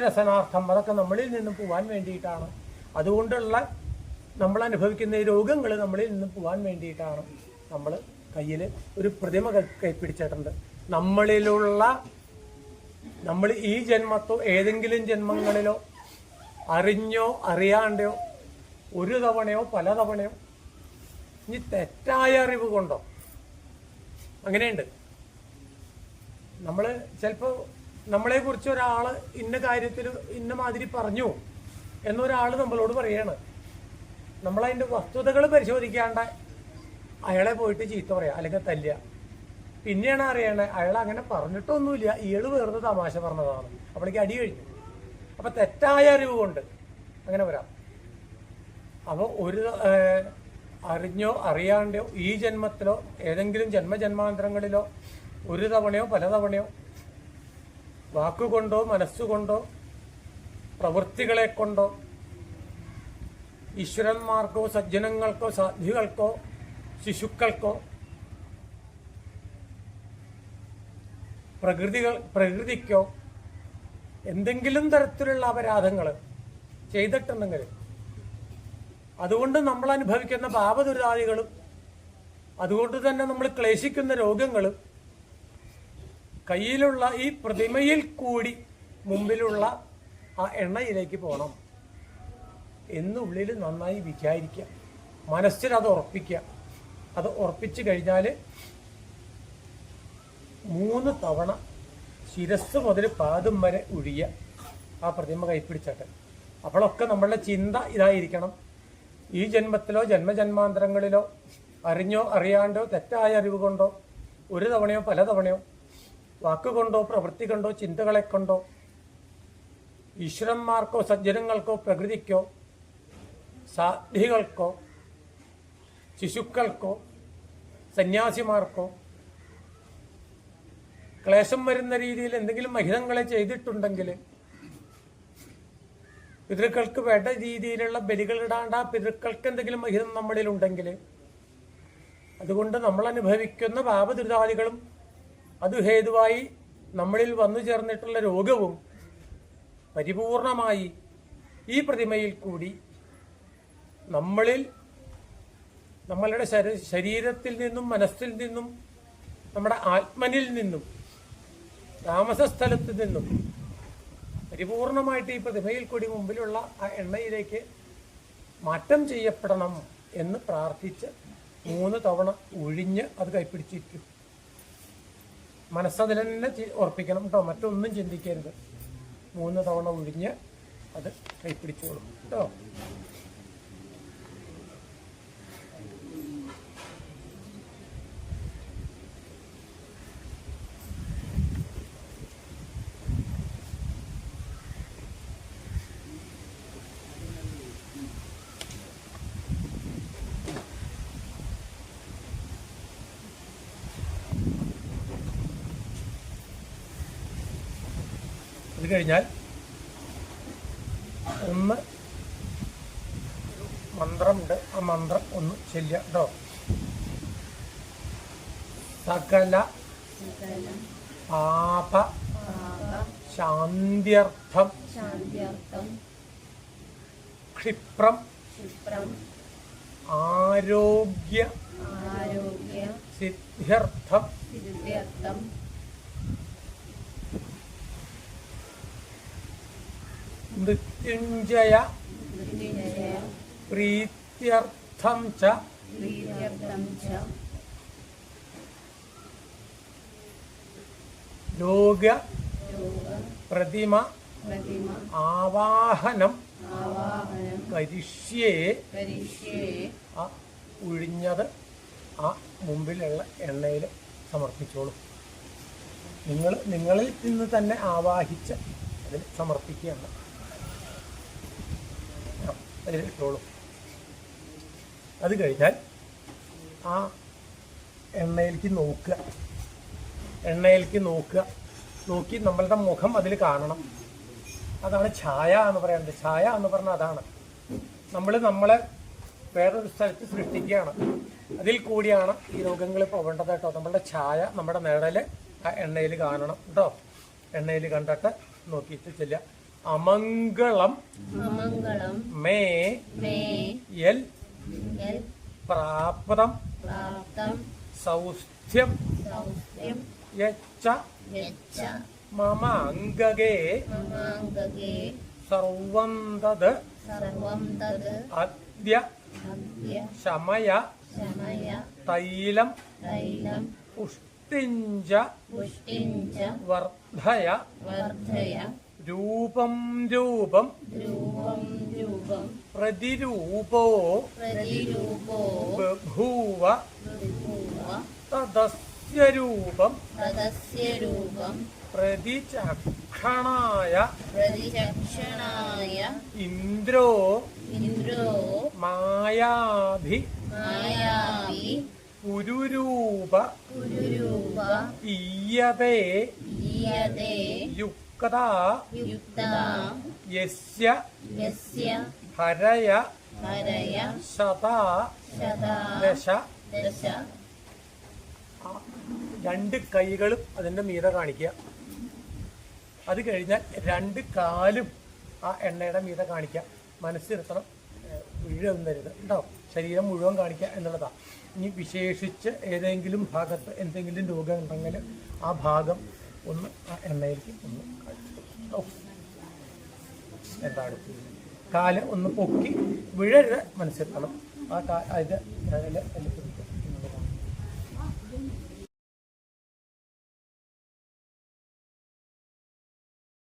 വ്യസനാർത്ഥം അതൊക്കെ നമ്മളിൽ നിന്നും പോവാൻ വേണ്ടിയിട്ടാണ്. അതുകൊണ്ടുള്ള നമ്മൾ അനുഭവിക്കുന്ന ഈ രോഗങ്ങൾ നമ്മളിൽ നിന്നും പോവാൻ വേണ്ടിയിട്ടാണ് നമ്മൾ കയ്യിൽ ഒരു പ്രതിമ കൈ- പിടിച്ചിട്ടുണ്ട് നമ്മളിലുള്ള നമ്മൾ ഈ ജന്മത്തോ ഏതെങ്കിലും ജന്മങ്ങളിലോ അറിഞ്ഞോ അറിയാണ്ടോ ഒരു തവണയോ പല തവണയോ ഇനി തെറ്റായ അറിവ് കൊണ്ടോ? അങ്ങനെയുണ്ട്. നമ്മൾ ചിലപ്പോൾ നമ്മളെ കുറിച്ച് ഒരാൾ ഇന്ന കാര്യത്തിൽ ഇന്ന മാതിരി പറഞ്ഞു എന്നൊരാൾ നമ്മളോട് പറയാണ്. നമ്മളതിന്റെ വസ്തുതകൾ പരിശോധിക്കാണ്ട് അയാളെ പോയിട്ട് ചീത്ത പറയാം അല്ലെങ്കിൽ തല്ലുക. പിന്നെയാണ് അറിയണേ അയാൾ അങ്ങനെ പറഞ്ഞിട്ടൊന്നുമില്ല. ഇയാൾ വേറെ തമാശ പറഞ്ഞതാണ്. അപ്പോഴേക്ക് അടി കഴിഞ്ഞു. അപ്പം തെറ്റായ അറിവ് കൊണ്ട് അങ്ങനെ വരാം. അപ്പോൾ ഒരു അറിഞ്ഞോ അറിയാണ്ടോ ഈ ജന്മത്തിലോ ഏതെങ്കിലും ജന്മജന്മാന്തരങ്ങളിലോ ഒരു തവണയോ പല തവണയോ വാക്കുകൊണ്ടോ മനസ്സുകൊണ്ടോ പ്രവൃത്തികളെ കൊണ്ടോ ഈശ്വരന്മാർക്കോ സജ്ജനങ്ങൾക്കോ സാധ്വികൾക്കോ ശിശുക്കൾക്കോ പ്രകൃതികൾ പ്രകൃതിക്കോ എന്തെങ്കിലും തരത്തിലുള്ള അപരാധങ്ങൾ ചെയ്തിട്ടുണ്ടെങ്കിൽ അതുകൊണ്ട് നമ്മൾ അനുഭവിക്കുന്ന പാപദുരിതാദികളും അതുകൊണ്ട് തന്നെ നമ്മൾ ക്ലേശിക്കുന്ന രോഗങ്ങളും കയ്യിലുള്ള ഈ പ്രതിമയിൽ കൂടി മുമ്പിലുള്ള ആ എണ്ണയിലേക്ക് പോകണം. എന്ന് ഉള്ളിൽ നന്നായി വിചാരിക്കുക. മനസ്സിൽ അത് ഉറപ്പിക്കുക. അത് ഉറപ്പിച്ചു കഴിഞ്ഞാൽ മൂന്ന് തവണ ശിരസ് മുതൽ പാദം വരെ ഒഴിയ ആ പ്രതിമ കൈപ്പിടിച്ചിട്ട്. അപ്പോഴൊക്കെ നമ്മളുടെ ചിന്ത ഇതായിരിക്കണം. ഈ ജന്മത്തിലോ ജന്മജന്മാന്തരങ്ങളിലോ അറിഞ്ഞോ അറിയാണ്ടോ തെറ്റായ അറിവ് കൊണ്ടോ ഒരു തവണയോ പല തവണയോ വാക്കുകൊണ്ടോ പ്രവൃത്തി കൊണ്ടോ ചിന്തകളെ കൊണ്ടോ ഈശ്വരന്മാർക്കോ സജ്ജനങ്ങൾക്കോ പ്രകൃതിക്കോ സാധികൾക്കോ ശിശുക്കൾക്കോ സന്യാസിമാർക്കോ ക്ലേശം വരുന്ന രീതിയിൽ എന്തെങ്കിലും മഹിതങ്ങളെ ചെയ്തിട്ടുണ്ടെങ്കിൽ പിതൃക്കൾക്ക് വേണ്ട രീതിയിലുള്ള ബലികൾ ഇടാണ്ട് ആ പിതൃക്കൾക്ക് എന്തെങ്കിലും മഹിതം നമ്മളിൽ ഉണ്ടെങ്കിൽ അതുകൊണ്ട് നമ്മൾ അനുഭവിക്കുന്ന പാപദുരിതാദികളും അത് ഹേതുവായി നമ്മളിൽ വന്നു ചേർന്നിട്ടുള്ള രോഗവും പരിപൂർണമായി ഈ പ്രതിമയിൽ കൂടി നമ്മളിൽ നമ്മളുടെ ശരീരത്തിൽ നിന്നും മനസ്സിൽ നിന്നും നമ്മുടെ ആത്മനിൽ നിന്നും താമസസ്ഥലത്ത് നിന്നും പരിപൂർണമായിട്ട് ഈ പ്രതിമയിൽ കൂടി മുമ്പിലുള്ള ആ എണ്ണയിലേക്ക് മാറ്റം ചെയ്യപ്പെടണം എന്ന് പ്രാർത്ഥിച്ച് മൂന്ന് തവണ ഒഴിഞ്ഞ് അത് കൈപ്പിടിച്ചിരിക്കും. മനസ്സതിൽ തന്നെ ഉറപ്പിക്കണം കേട്ടോ മറ്റൊന്നും ചിന്തിക്കരുത്. മൂന്ന് തവണ ഒഴിഞ്ഞ് അത് കൈപ്പിടിച്ചോളും കേട്ടോ കഴിഞ്ഞാൽ ഒന്ന് മന്ത്രമുണ്ട് ആ മന്ത്രം ഒന്ന് ചെല്ലുക കേട്ടോ. സകല പാപ ശാന്ത്യർത്ഥം ക്ഷിപ്രം ആരോഗ്യ സിദ്ധ്യർത്ഥം മൃത്യുഞ്ജയ. പ്രീത്യർത്ഥം ച. ലോക പ്രതിമ ആവാഹനം കരിഷ്യേ ആ ഒഴിഞ്ഞത് ആ മുമ്പിലുള്ള എണ്ണയിൽ സമർപ്പിച്ചോളൂ. നിങ്ങൾ നിങ്ങളിൽ നിന്ന് തന്നെ ആവാഹിച്ച് അതിൽ സമർപ്പിക്കുകയാണ്. അതിൽ ഇട്ടോളും. അത് കഴിഞ്ഞാൽ ആ എണ്ണയിലേക്ക് നോക്കുക. എണ്ണയിലേക്ക് നോക്കുക. നോക്കി നമ്മളുടെ മുഖം അതിൽ കാണണം. അതാണ് ഛായ എന്ന് പറയുന്നത്. ഛായ എന്ന് പറഞ്ഞാൽ അതാണ്. നമ്മൾ നമ്മളെ വേറൊരു സ്ഥലത്ത് സൃഷ്ടിക്കുകയാണ്. അതിൽ കൂടിയാണ് ഈ രോഗങ്ങൾ പോകേണ്ടത് കേട്ടോ. നമ്മളുടെ ഛായ നമ്മുടെ നിഴൽ ആ എണ്ണയിൽ കാണണം കേട്ടോ. എണ്ണയിൽ കണ്ടിട്ട് നോക്കിയിട്ട് ചെല്ലുക. അമംഗളം അമംഗളം മേ യൽ പ്രാപ്തം പ്രാപ്തം സൗസ്ഥ്യം യച്ച മമ അംഗകേ സർവം തത് അദ്യ അദ്യ ശമയ ശമയ തൈലം പുഷ്ടിഞ്ച വർദ്ധയ വർദ്ധയ രൂപം രൂപം രൂപം രൂപം പ്രതിരൂപോ ബഭൂവ തദസ്യരൂപം തദസ്യ രൂപം തദസ്യ രൂപം പ്രതിചക്ഷണായ ഇന്ദ്രോ മായാഭി പുരുരൂപ ഈയതേ യുക്ത യുക്ത. യസ്യ. ഹരയ. ശത. ദശ. രണ്ട് കൈകളും അതിന്റെ മീത കാണിക്കുക. അത് കഴിഞ്ഞാൽ രണ്ട് കാലും ആ എണ്ണയുടെ മീത കാണിക്കുക. മനസ്സിരുത്തണം വീഴൊന്നരുത് ഉണ്ടാവും ശരീരം മുഴുവൻ കാണിക്കുക എന്നുള്ളതാണ് ഇനി വിശേഷിച്ച് ഏതെങ്കിലും ഭാഗത്ത് എന്തെങ്കിലും രോഗം ഉണ്ടെങ്കിൽ ആ ഭാഗം ഒന്ന് ആ എണ്ണയിലേക്ക് ഒന്ന് എന്താ എന്താണ് കാൽ ഒന്ന് പൊക്കി വിഴരുത് മനസ്സിലാക്കണം ആ കാ ഇത് അതിൽ